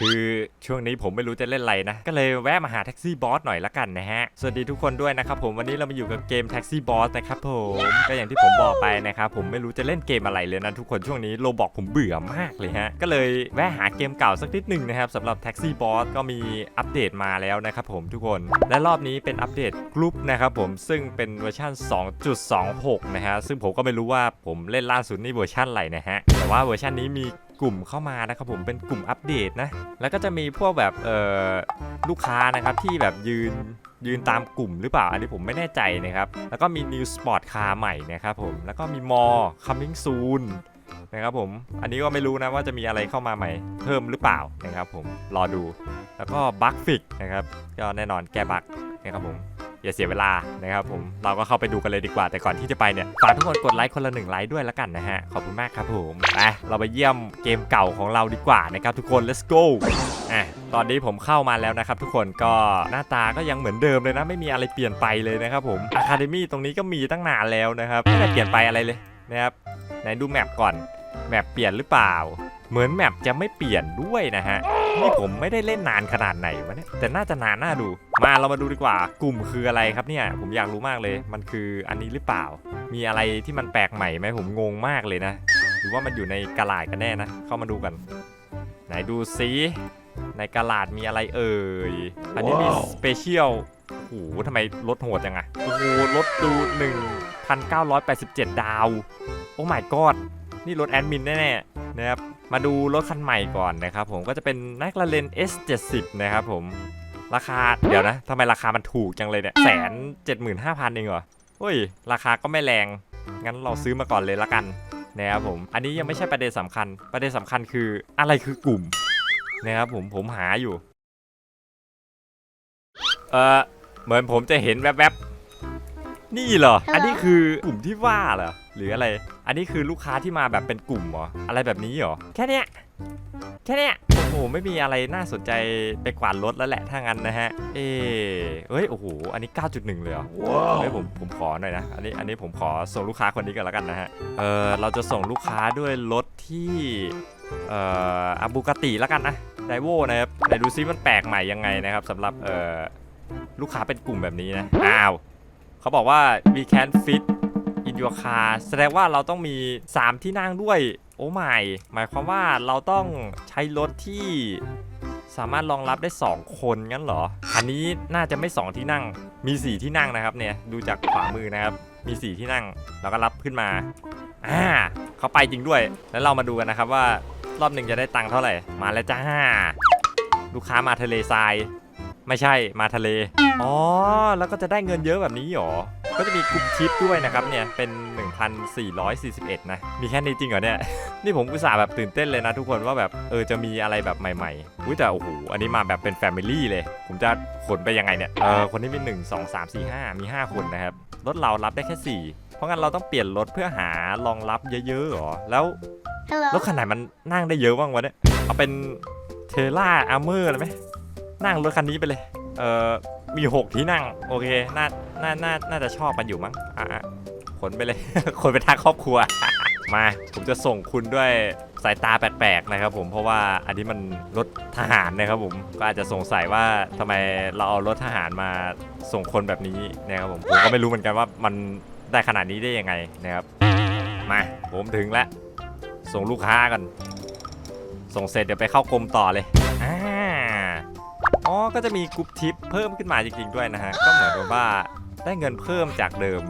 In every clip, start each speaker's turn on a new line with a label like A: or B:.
A: คือช่วงนี้ผมไม่รู้จะเล่นอะไรนะ ก็เลยแวะมาหาแท็กซี่บอสหน่อยละกันนะฮะ สวัสดีทุกคนด้วยนะครับผมวันนี้เรามาอยู่กับเกมแท็กซี่บอสนะครับผมก็อย่างที่ผมบอกไปนะครับผมไม่รู้จะเล่นเกมอะไรเลยนะทุกคนช่วงนี้โลบอกผมเบื่อมากเลยฮะ ก็เลยแวะหาเกมเก่าสักนิดหนึ่งนะครับสำหรับแท็กซี่บอสก็มีอัปเดตมาแล้วนะครับผมทุกคนและรอบนี้เป็นอัปเดตกรุ๊ปนะครับผมซึ่งเป็นเวอร์ชัน2.26 นะฮะซึ่งผมก็ไม่รู้ว่าผมเล่นล่าสุดนี่เวอร์ชันอะไรนะฮะแต่ว่าเวอร์ชันนี้มี กลุ่มเข้ามานะครับผมเป็นกลุ่มอัปเดตนะ แล้วก็จะมีพวกแบบเอ่อลูกค้านะครับที่แบบยืนยืนตามกลุ่มหรือเปล่า อันนี้ผมไม่แน่ใจนะครับ แล้วก็มี New Sport Car ใหม่นะครับผม แล้วก็มีมอ Coming Soon นะครับผม อันนี้ก็ไม่รู้นะว่าจะมีอะไรเข้ามาใหม่เพิ่มหรือเปล่านะครับผม รอดู แล้วก็บั g ฟิกนะครับ ก็แน่นอนแก้บั๊กนะครับผม อย่าเสียเวลานะครับผมเราก็เข้าไปดูกันเลยดีกว่า แต่ก่อนที่จะไปเนี่ยฝากทุกคนกดไลค์คนละหนึ่งไลค์ด้วยแล้วกันนะฮะขอบคุณมากครับผมไปเราไปเยี่ยมเกมเก่าของเราดีกว่านะครับทุกคน let's go อะตอนนี้ผมเข้ามาแล้วนะครับทุกคนก็หน้าตาก็ยังเหมือนเดิมเลยนะ ไม่มีอะไรเปลี่ยนไปเลยนะครับผม Academy ตรงนี้ก็มีตั้งนานแล้วนะครับไม่ได้เปลี่ยนไปอะไรเลยนะครับไหนดูแมปก่อนแมปเปลี่ยนหรือเปล่า เหมือนแมปจะไม่เปลี่ยนด้วยนะฮะ นี่ผมไม่ได้เล่นนานขนาดไหนวะเนี่ย แต่น่าจะนานน่าดู มาเรามาดูดีกว่า กลุ่มคืออะไรครับเนี่ย ผมอยากรู้มากเลย มันคืออันนี้หรือเปล่า มีอะไรที่มันแปลกใหม่ไหมผมงงมากเลยนะ หรือว่ามันอยู่ในกระลาดกันแน่นะ เข้ามาดูกัน ไหนดูซิในกระลาดมีอะไรเอ่ย อันนี้มีสเปเชียลโอ้โหทำไมลดโหดจังอะโอ้โหลดดู 1,987 ดาว โอ้ my god นี่รถแอดมินแน่ๆนะครับ มาดูรถคันใหม่ก่อนนะครับผมก็จะเป็นนักละเลน S70 นะครับผม ราคาเดี๋ยวนะทำไมราคามันถูกจังเลยเนี่ยแสนเจ็ดหมื่นห้าพันเองเหรอเฮ้ย ราคาก็ไม่แรง งั้นเราซื้อมาก่อนเลยละกันนะครับผม อันนี้ยังไม่ใช่ประเด็นสำคัญ ประเด็นสำคัญคืออะไรคือกลุ่มนะครับผม ผมหาอยู่ เออเหมือนผมจะเห็นแวบๆ นี่เหรอ อันนี้คือกลุ่มที่ว่าเหรอ หรืออะไร อันนี้คือลูกค้าที่มาแบบเป็นกลุ่มเหรอ อะไรแบบนี้เหรอ แค่เนี้ย แค่เนี้ย โอ้โห ไม่มีอะไรน่าสนใจไปกวาดรถแล้วแหละ ถ้างั้นนะฮะ เอ้เอ้ย โอ้โห อันนี้ 9.1 เลยเหรอเฮ้ยผม ผมขอหน่อยนะ อันนี้ อันนี้ผมขอส่งลูกค้าคนนี้กันแล้วกันนะฮะ เออเราจะส่งลูกค้าด้วยรถที่ เอ่ออาบูกติแล้วกันนะ ไดโวนะครับไหนดูซิมันแปลกใหม่ยังไงนะครับสำหรับ เอ่อ ลูกค้าเป็นกลุ่มแบบนี้นะ อ้าว เขาบอกว่า we can fit in your car แสดงว่าเราต้องมี 3 ที่นั่งด้วย โอ้ไม่หมายความว่าเราต้องใช้รถที่สามารถรองรับได้ 2 คนงั้นเหรอ อันนี้น่าจะไม่ 2 ที่นั่ง มี 4 ที่นั่งนะครับเนี่ย ดูจากขวามือนะครับ มี 4 ที่นั่ง เราก็รับขึ้นมา อ่า เขาไปจริงด้วย แล้วเรามาดูกันนะครับว่ารอบหนึ่งจะได้ตังค์เท่าไหร่ มาแล้วจ้า ลูกค้ามาทะเลทราย ไม่ใช่ มาทะเล อ๋อ แล้วก็จะได้เงินเยอะแบบนี้หรอ ก็จะมีกลุ่มทิปด้วยนะครับเนี่ยเป็น 1,441 นะ มีแค่นี้จริงเหรอเนี่ย นี่ผมอุตส่าห์แบบตื่นเต้นเลยนะทุกคนว่าแบบเออจะมีอะไรแบบใหม่ๆอุ้ยแต่โอ้โหอันนี้มาแบบเป็นแฟมิลี่เลย ผมจะขนไปยังไงเนี่ยเออคนที่มี 1 2 3 4 5 มี 5 คนนะครับรถเรารับได้แค่ 4 เพราะงั้นเราต้องเปลี่ยนรถเพื่อหารองรับเยอะๆหรอแล้ว
B: Hello.
A: รถคันไหนมันนั่งได้เยอะบ้างวะเนี่ยเอาเป็นเทล่าอาร์เมอร์เลยไหมนั่งรถคันนี้ไปเลยเอ่อ มี6ที่นั่ง โอเค น่า น่า น่า น่าจะชอบมันอยู่มั้ง อะขนไปเลย ขนไปทางครอบครัว มา ผมจะส่งคุณด้วยสายตาแปลกๆนะครับผม เพราะว่าอันนี้มันรถทหารนะครับผม ก็อาจจะสงสัยว่าทำไมเราเอารถทหารมาส่งคนแบบนี้นะครับผม ผมก็ไม่รู้เหมือนกันว่ามันได้ขนาดนี้ได้ยังไงนะครับ มา ผมถึงแล้ว ส่งลูกค้ากัน ส่งเสร็จเดี๋ยวไปเข้ากรมต่อเลยอ่า อ๋อ ก็จะมีกรุ๊ปทิปเพิ่มขึ้นมาจริง ๆ ด้วยนะฮะ ก็เหมือนกับว่าได้เงินเพิ่มจากเดิม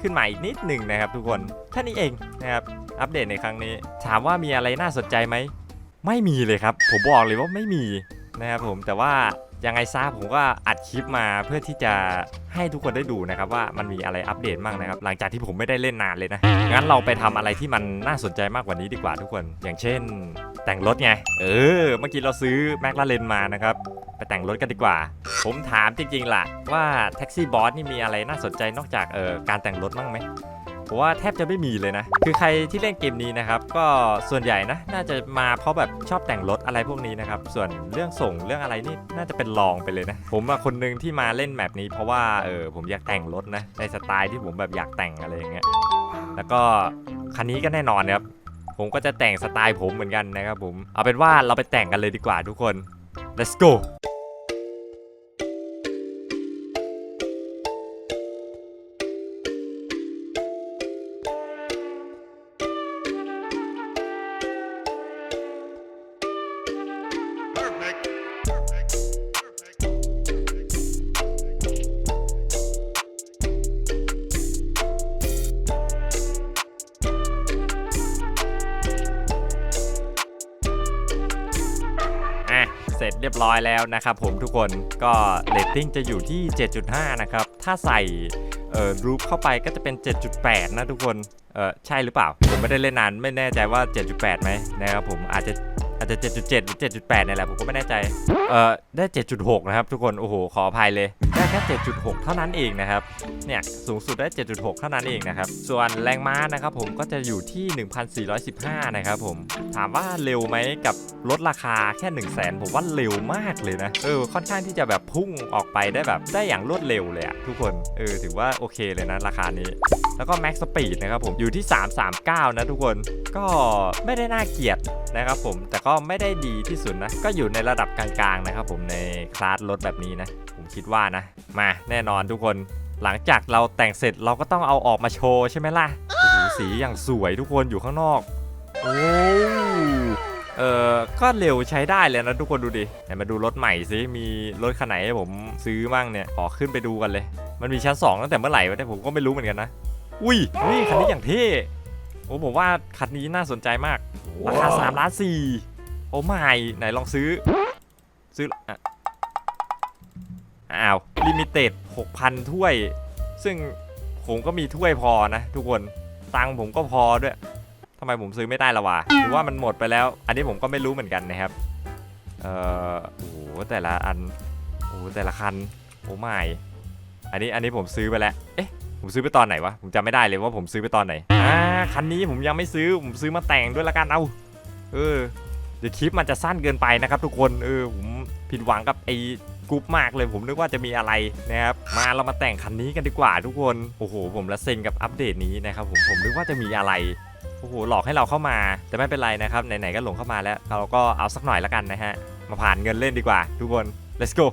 A: ขึ้นมาอีกนิดหนึ่งนะครับ ทุกคนแค่นี้เองนะครับ อัปเดตในครั้งนี้ ถามว่ามีอะไรน่าสนใจไหม ไม่มีเลยครับ ผมบอกเลยว่าไม่มีนะครับผม แต่ว่า ยังไงซะผมก็อัดคลิปมาเพื่อที่จะให้ทุกคนได้ดูนะครับว่ามันมีอะไรอัปเดตบ้างนะครับ หลังจากที่ผมไม่ได้เล่นนานเลยนะงั้นเราไปทำอะไรที่มันน่าสนใจมากกว่านี้ดีกว่าทุกคน อย่างเช่น แต่งรถไงเออ เมื่อกี้เราซื้อแมคลาเรนมานะครับไปแต่งรถกันดีกว่า ผมถามจริงๆล่ะว่าแท็กซี่บอสนี่มีอะไรน่าสนใจนอกจากเออการแต่งรถบ้างไหม ผมว่าแทบจะไม่มีเลยนะ คือใครที่เล่นเกมนี้นะครับ ก็ส่วนใหญ่นะ น่าจะมาเพราะแบบชอบแต่งรถอะไรพวกนี้นะครับ ส่วนเรื่องส่งเรื่องอะไรนี่น่าจะเป็นรองไปเลยนะ ผมอะคนหนึ่งที่มาเล่นแมปนี้เพราะว่าเออผมอยากแต่งรถนะในสไตล์ที่ผมแบบอยากแต่งอะไรอย่างเงี้ย แล้วก็คันนี้ก็แน่นอนนะครับ ผมก็จะแต่งสไตล์ผมเหมือนกันนะครับผม เอาเป็นว่าเราไปแต่งกันเลยดีกว่าทุกคน let's go เรียบร้อยแล้วนะครับผมทุกคนก็เรตติ้งจะอยู่ที่ 7.5 นะครับ ถ้าใส่เอ่อรูปเข้าไปก็จะเป็น 7.8 นะทุกคน เออใช่หรือเปล่า ผมไม่ได้เล่นนาน ไม่แน่ใจว่า 7.8 ไหมนะครับผมอาจจะ อาจจะ 7.7 หรือ 7.8เนี่ยแหละผมก็ไม่แน่ใจ เออได้ 7.6 นะครับ ทุกคน โอ้โห ขออภัยเลย ได้แค่ 7.6 เท่านั้นเองนะครับ เนี่ย สูงสุดได้ 7.6 เท่านั้นเองนะครับ ส่วนแรงม้านะครับผมก็จะอยู่ที่ 1,415 นะครับผม ถามว่าเร็วไหมกับลดราคาแค่ 1 0 0 0 0แสนผมว่าเร็วมากเลยนะ เออ ค่อนข้างที่จะแบบพุ่งออกไปได้แบบได้อย่างรวดเร็วเลยอะทุกคน เออ ถือว่าโอเคเลยนะราคานี้ แล้วก็ Max Speed นะครับผม อยู่ที่ 339 นะทุกคน ก็ไม่ได้น่าเกลียดนะครับผม แต่ก็ก็ไม่ได้ดีที่สุดนะ ก็อยู่ในระดับกลางๆนะครับผมในคลาสรถแบบนี้นะ ผมคิดว่านะ มาแน่นอนทุกคนหลังจากเราแต่งเสร็จเราก็ต้องเอาออกมาโชว์ใช่ไหมล่ะโอ้โหสีอย่างสวยทุกคนอยู่ข้างนอกโอ้เออก็เร็วใช้ได้เลยนะทุกคนดูดิไหนมาดูรถใหม่สิมีรถคันไหนให้ผมซื้อมั่งเนี่ยขอขึ้นไปดูกันเลย มันมีชั้น 2 ตั้งแต่เมื่อไหร่วะเนี่ยผมก็ไม่รู้เหมือนกันนะอุ้ยนี่คันนี้อย่างเท่โอ้ผมว่าคันนี้น่าสนใจมากราคา3ล้านสี่ โอ้ไม่ไหนลองซื้อ ซื้ออะอ้าวลิมิเต็ด6,000ถ้วย ซึ่งผมก็มีถ้วยพอนะ ทุกคนตังผมก็พอด้วยทำไมผมซื้อไม่ได้ละวะหรือว่ามันหมดไปแล้ว อันนี้ผมก็ไม่รู้เหมือนกันนะครับ เอ่อโอ้โหแต่ละอันโอ้แต่ละคันโอ้ไม่อันนี้อันนี้ผมซื้อไปแล้วเอ๊ะผมซื้อไปตอนไหนวะผมจำไม่ได้เลยว่าผมซื้อไปตอนไหนอ่าคันนี้ผมยังไม่ซื้อผมซื้อมาแต่งด้วยละกันเอาเออ เดี๋ยวคลิปมันจะสั้นเกินไปนะครับทุกคนเออผมผิดหวังกับไอ้กรุ๊ปมากเลยผมนึกว่าจะมีอะไรนะครับมาเรามาแต่งคันนี้กันดีกว่าทุกคนโอ้โห ผมละเซ็งกับอัปเดตนี้นะครับผมผมนึกว่าจะมีอะไรโอ้โหหลอกให้เราเข้ามา แต่ไม่เป็นไรนะครับไหนๆก็หลงเข้ามาแล้ว เราก็เอาสักหน่อยละกันนะฮะมาผ่านเงินเล่นดีกว่า ทุกคน let's go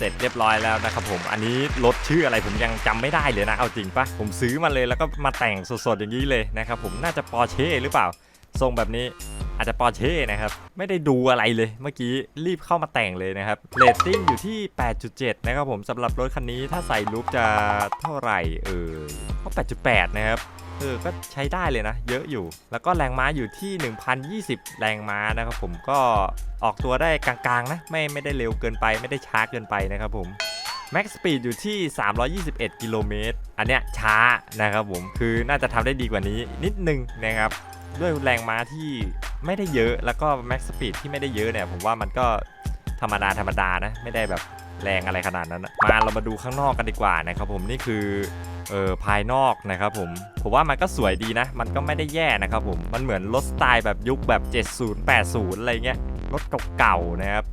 A: เสร็จเรียบร้อยแล้วนะครับผม อันนี้รถชื่ออะไรผมยังจำไม่ได้เลยนะ เอาจริงปะผมซื้อมาเลยแล้วก็มาแต่งสดๆอย่างนี้เลยนะครับผม น่าจะปอร์เช่หรือเปล่า ทรงแบบนี้อาจจะปอร์เช่นะครับ ไม่ได้ดูอะไรเลย เมื่อกี้รีบเข้ามาแต่งเลยนะครับเรตติ้งอยู่ที่ 8.7 นะครับผมสำหรับรถคันนี้ถ้าใส่ลุกจะเท่าไหร่เออก็8.8 นะครับ เออ ก็ใช้ได้เลยนะ เยอะอยู่ แล้วก็แรงม้าอยู่ที่ 1,020 แรงม้านะครับผม ก็ออกตัวได้กลางๆนะ ไม่ไม่ได้เร็วเกินไป ไม่ได้ช้าเกินไปนะครับผม Max Speed อยู่ที่ 321 กิโลเมตร อันเนี้ยช้านะครับผม คือน่าจะทำได้ดีกว่านี้นิดนึงนะครับ ด้วยแรงม้าที่ไม่ได้เยอะ แล้วก็ Max Speed ที่ไม่ได้เยอะเนี่ย ผมว่ามันก็ธรรมดาธรรมดานะ ไม่ได้แบบแรงอะไรขนาดนั้นนะมาเรามาดูข้างนอกกันดีกว่านะครับผม นี่คือ เออภายนอกนะครับผมผมว่ามันก็สวยดีนะ มันก็ไม่ได้แย่นะครับผมมันเหมือนรถสไตล์แบบยุคแบบ 70 80 อะไรเงี้ยรถเก่าๆนะครับ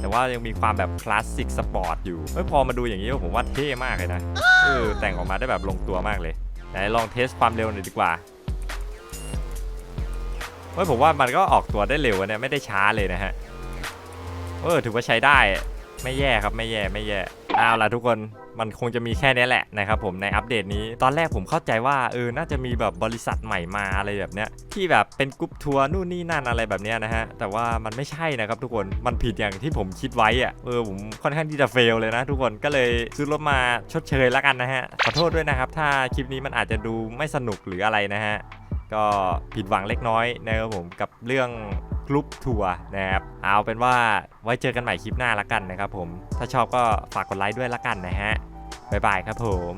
A: แต่ว่ายังมีความแบบคลาสสิกสปอร์ตอยู่เฮ้ยพอมาดูอย่างนี้ผมว่าเท่มากเลยนะเออแต่งออกมาได้แบบลงตัวมากเลยไหนลองเทสความเร็วหน่อยดีกว่าเฮ้ยผมว่ามันก็ออกตัวได้เร็วอะเนี่ยไม่ได้ช้าเลยนะฮะเออถือว่าใช้ได้ ไม่แย่ครับไม่แย่ไม่แย่เอาล่ะทุกคนมันคงจะมีแค่นี้แหละนะครับผมในอัปเดตนี้ตอนแรกผมเข้าใจว่าเออน่าจะมีแบบบริษัทใหม่มาอะไรแบบเนี้ยที่แบบเป็นกรุ๊ปทัวร์นู่นนี่นั่นอะไรแบบเนี้ยนะฮะแต่ว่ามันไม่ใช่นะครับทุกคนมันผิดอย่างที่ผมคิดไว้อะเออผมค่อนข้างที่จะเฟลเลยนะ ทุกคนก็เลยซื้อรถมาชดเชยแล้วกันนะฮะขอโทษด้วยนะครับถ้าคลิปนี้มันอาจจะดูไม่สนุกหรืออะไรนะฮะก็ผิดหวังเล็กน้อยนะครับผมกับเรื่อง กรุ๊ปทัวร์นะครับ เอาเป็นว่าไว้เจอกันใหม่คลิปหน้าละกันนะครับผม ถ้าชอบก็ฝากกดไลค์ด้วยละกันนะฮะ บ๊ายบายครับผม